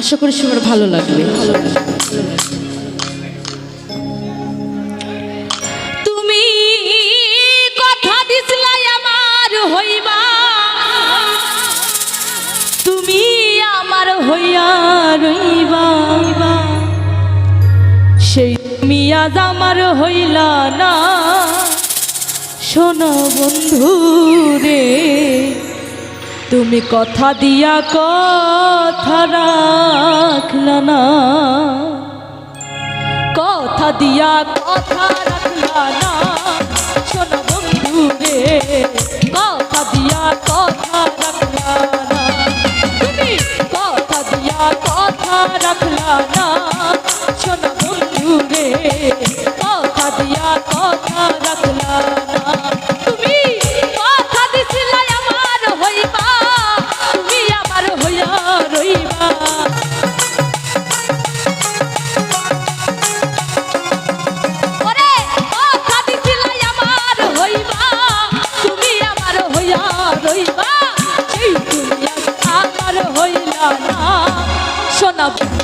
আশা করি সবার ভালো লাগবে। তুমি কথা দিছিলাই আমার হইবা। তুমি আমার হইয়া রইবা। সেই তুমি আজ আমার হইলা না। শোনো বন্ধু রে তুমি কথা দিয়া কথা রাখল না কথা দিয়া কথা রাখল না শোনো বন্ধু রে কথা 나.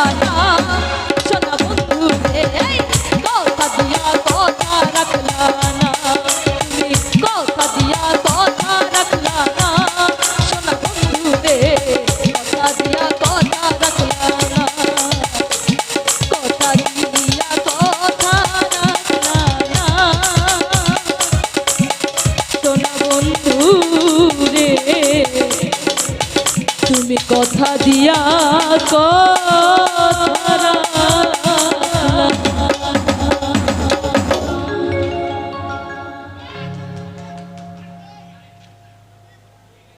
হইলা না সোনা তুমি কথা দিয়া কথা